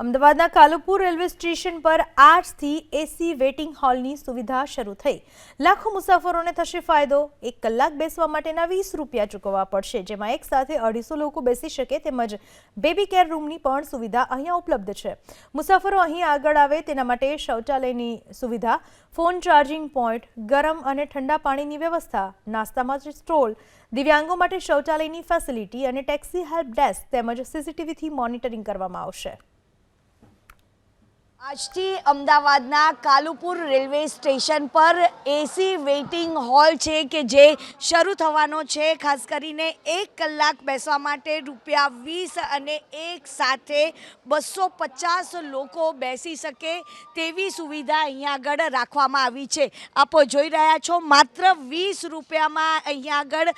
અમદાવાદના Kalupur railway station પર આજથી એસી વેઇટિંગ હોલની સુવિધા શરૂ થઈ. લાખો મુસાફરોને થશે ફાયદો. એક કલાક બેસવા માટેના વીસ રૂપિયા ચૂકવવા પડશે, જેમાં એક સાથે અઢીસો લોકો બેસી શકે તેમજ બેબી કેર રૂમની પણ સુવિધા અહીંયા ઉપલબ્ધ છે. મુસાફરો અહીં આગળ આવે તેના માટે શૌચાલયની સુવિધા, ફોન ચાર્જિંગ પોઈન્ટ, ગરમ અને ઠંડા પાણીની વ્યવસ્થા, નાસ્તામાં સ્ટોલ, દિવ્યાંગો માટે શૌચાલયની ફેસિલિટી અને ટેક્સી હેલ્પ ડેસ્ક તેમજ સીસીટીવીથી મોનિટરિંગ કરવામાં આવશે. આજથી અમદાવાદના કાલુપુર રેલવે સ્ટેશન પર એસી વેઇટિંગ હોલ છે કે જે શરૂ થવાનો છે. ખાસ કરીને એક કલાક બેસવા માટે રૂપિયા વીસ અને એક સાથે બસો પચાસ લોકો બેસી શકે તેવી સુવિધા અહીંયા આગળ રાખવામાં આવી છે. આપો જોઈ રહ્યા છો, માત્ર વીસ રૂપિયામાં અહીંયા આગળ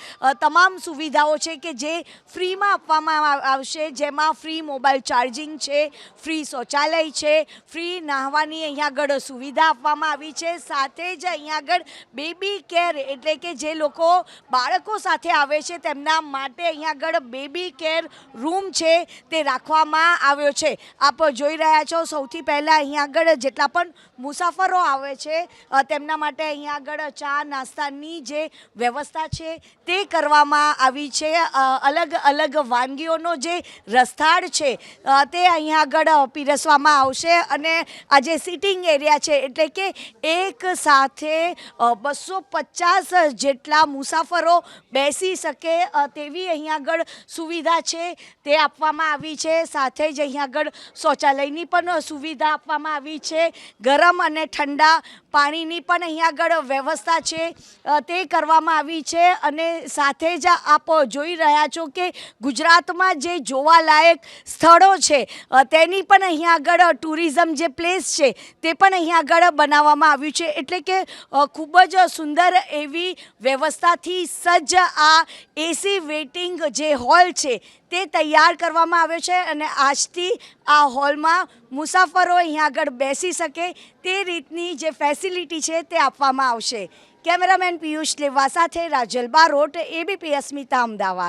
તમામ સુવિધાઓ છે કે જે ફ્રીમાં આપવામાં આવશે. જેમાં ફ્રી મોબાઈલ ચાર્જિંગ છે, ફ્રી શૌચાલય છે ફ્રી નાહવાની અહીંયા આગળ સુવિધા આપવામાં આવી છે. સાથે જ અહીંયા આગળ બેબી કેર એટલે કે જે લોકો બાળકો સાથે આવે છે, તેમના માટે અહીંયા આગળ બેબી કેર રૂમ છે તે રાખવામાં આવ્યો છે. આપ જોઈ રહ્યા છો, સૌથી પહેલાં અહીંયા આગળ જેટલા પણ મુસાફરો આવે છે તેમના માટે અહીંયા આગળ ચા નાસ્તાની જે વ્યવસ્થા છે તે કરવામાં આવી છે. અલગ અલગ વાનગીઓનો જે રસ્તાળ છે તે અહીંયા આગળ પીરસવામાં આવશે અને આ જે સિટિંગ એરિયા છે. એટલે કે એક સાથે બસો પચાસ જેટલા મુસાફરો બેસી શકે તેવી અહીંયા આગળ સુવિધા છે. તે આપવામાં આવી છે. સાથે જ અહીંયા આગળ શૌચાલયની પણ સુવિધા આપવામાં આવી છે. ગરમ અને ઠંડા પાણીની પણ અહીંયા આગળ વ્યવસ્થા છે. તે કરવામાં આવી છે. અને સાથે જ આપ જોઈ રહ્યા છો કે ગુજરાતમાં જે જોવાલાયક સ્થળો છે તેની પણ અહીંયા આગળ ટુરિઝમ જે પ્લેસ છે, તે પણ અહીંયા આગળ બનાવવામાં આવ્યું છે. એટલે કે ખૂબ જ સુંદર એવી વ્યવસ્થાથી સજ્જ આ એસી વેઇટિંગ જે હોલ છે, તે તૈયાર કરવામાં આવ્યો છે અને આજથી આ હોલમાં મુસાફરો અહીંયા આગળ બેસી શકે, તે રીતની જે ફેસિલિટી છે, તે આપવામાં આવશે. કેમેરામેન પિયુષ લેવા સાથે રાજલ બારોટ એબીપી અસ્મિતા અમદાવાદ.